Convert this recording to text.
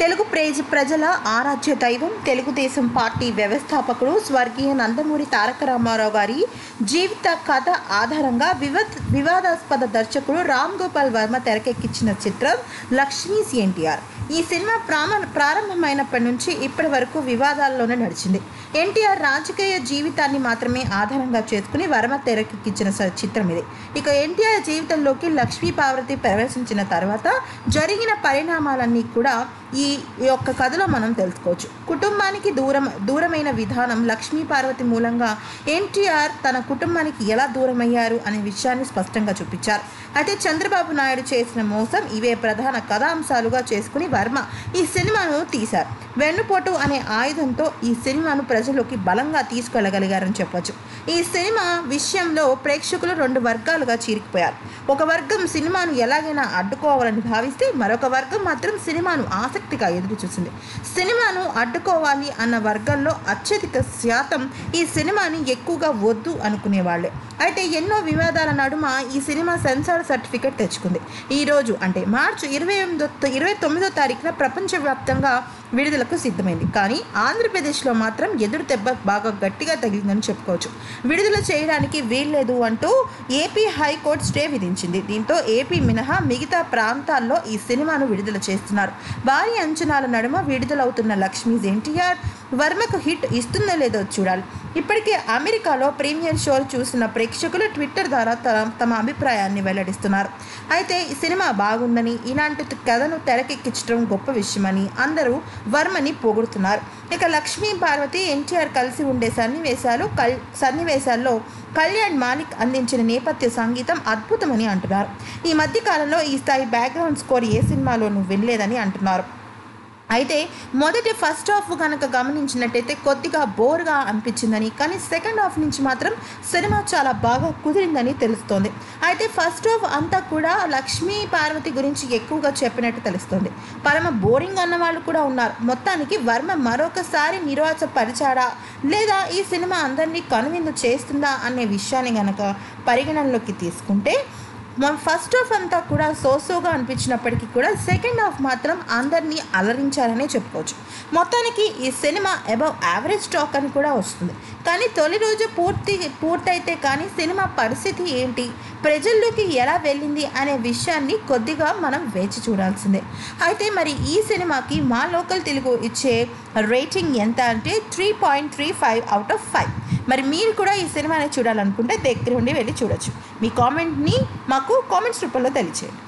తెలుగు ప్రేజ ప్రజల ఆరాధ్య దైవం తెలుగుదేశం పార్టీ వ్యవస్థాపకుడు స్వర్గీయ నందమూరి తారక రామారావు గారి జీవిత కథ ఆధారంగా వివత్ వివాదాస్పద దర్శకుడు రామ్ గోపాల్ వర్మ తెరకెక్కించిన చిత్రం లక్ష్మీస్ ఎన్టీఆర్ ఈ సినిమా ప్రామ ప్రారంభమైనప్పటి నుంచి ఇప్పటి వరకు వివాదాల్లోనే నడిచింది. ఎన్టీఆర్ రాజకీయ జీవితాన్ని మాత్రమే ఆధారంగా చేసుకుని వర్మ తెరకెక్కించిన స- చిత్రం ఇది. ఇక ఎన్టీఆర్ జీవితంలోకి లక్ష్మీ పార్వతి ప్రవేశించిన తర్వాత జరిగిన పరిణామాలన్నీ కూడా ఈ యొక్క కథలో మనం తెలుసుకోవచ్చు. కుటుంబానికి దూరం దూరమైన విధానం లక్ష్మీ పార్వతి మూలంగా ఎన్టీఆర్ తన కుటుంబానికి ఎలా దూరమయ్యారు అనే విషయాన్ని స్పష్టంగా చూపించారు. అయితే చంద్రబాబు నాయుడు చేసిన మోసం ఇవే ప్రధాన కథాంశాలుగా చేసుకుని వర్మ ఈ సినిమాను తీశారు. వెన్నుపోటు అనే ఆయుధంతో ఈ సినిమాను ప్రజల్లోకి బలంగా తీసుకెళ్ళగలిగారని చెప్పొచ్చు. ఈ సినిమా విషయంలో ప్రేక్షకులు రెండు వర్గాలుగా చీరికిపోయారు ఒక వర్గం సినిమాను ఎలాగైనా అడ్డుకోవాలని భావిస్తే మరొక వర్గం మాత్రం సినిమాను ఆసక్తిగా ఎదురు చూసింది సినిమాను అడ్డుకోవాలి అన్న వర్గంలో అత్యధిక శాతం ఈ సినిమాని ఎక్కువగా వద్దు అనుకునేవాళ్ళే అయితే ఎన్నో వివాదాల నడుమ ఈ సినిమా సెన్సార్ సర్టిఫికెట్ తెచ్చుకుంది. ఈ రోజు అంటే మార్చి ఇరవై ఎనిమిదో ఇరవై తొమ్మిదో తారీఖున ప్రపంచవ్యాప్తంగా విడుదల విడుదలకు సిద్ధమైంది. కానీ ఆంధ్రప్రదేశ్లో మాత్రం ఎదురు దెబ్బ బాగా గట్టిగా తగిలిందని చెప్పుకోవచ్చు. విడుదల చేయడానికి వీల్లేదు అంటూ ఏపీ హైకోర్టు స్టే విధించింది. దీంతో ఏపీ మినహా మిగతా ప్రాంతాల్లో ఈ సినిమాను విడుదల చేస్తున్నారు. భారీ అంచనాల నడుమ విడుదలవుతున్న లక్ష్మీస్ ఎన్టీఆర్ వర్మకు హిట్ ఇస్తుందో లేదో చూడాలి. ఇప్పటికే అమెరికాలో ప్రీమియర్ షో చూసిన ప్రేక్షకులు ట్విట్టర్ ద్వారా తమ తమ అభిప్రాయాన్ని వెల్లడిస్తున్నారు. అయితే ఈ సినిమా బాగుందని ఇలాంటి కథను తెరకెక్కించడం గొప్ప విషయమని అందరూ వర్మ అని పొగుడుతున్నారు. ఇక లక్ష్మీ పార్వతి ఎన్టీఆర్ కలిసి ఉండే సన్నివేశాలు కల్ సన్నివేశాల్లో కళ్యాణ్ మాలిక్ అందించిన నేపథ్య సంగీతం అద్భుతమని అంటున్నారు. ఈ మధ్య కాలంలో ఈ స్థాయి బ్యాక్గ్రౌండ్ స్కోర్ ఏ సినిమాలోనూ వినలేదని అంటున్నారు. అయితే మొదటి ఫస్ట్ హాఫ్ కనుక గమనించినట్టయితే కొద్దిగా బోర్గా అనిపించిందని కానీ సెకండ్ హాఫ్ నుంచి మాత్రం సినిమా చాలా బాగా కుదిరిందని తెలుస్తోంది. అయితే ఫస్ట్ హాఫ్ అంతా కూడా లక్ష్మీ పార్వతి గురించి ఎక్కువగా చెప్పినట్టు తెలుస్తోంది. పరమ బోరింగ్ అన్న వాళ్ళు కూడా ఉన్నారు. మొత్తానికి వర్మ మరొకసారి నిరాశపరిచాడా లేదా ఈ సినిమా అందరినీ కనువిందు చేస్తుందా? అనే విషయాన్ని గనక పరిగణనలోకి తీసుకుంటే ఫస్ట్ హాఫ్ అంతా కూడా సోసోగా అనిపించినప్పటికీ కూడా సెకండ్ హాఫ్ మాత్రం అందరినీ అలరించారనే చెప్పుకోవచ్చు. మొత్తానికి ఈ సినిమా అబౌవ్ యావరేజ్ టాక్ అని కూడా వస్తుంది. కానీ తొలి రోజు పూర్తి పూర్తయితే కానీ సినిమా పరిస్థితి ఏంటి? ప్రజల్లోకి ఎలా వెళ్ళింది అనే విషయాన్ని కొద్దిగా మనం వేచి చూడాల్సిందే. అయితే మరి ఈ సినిమాకి మా లోకల్ తెలుగు ఇచ్చే రేటింగ్ ఎంత అంటే three point three five out of five మరి మీరు కూడా ఈ సినిమాని చూడాలనుకుంటే దగ్గర ఉండి వెళ్ళి చూడొచ్చు. మీ కామెంట్ని మాకు కామెంట్స్ రూపంలో తెలియచేయండి.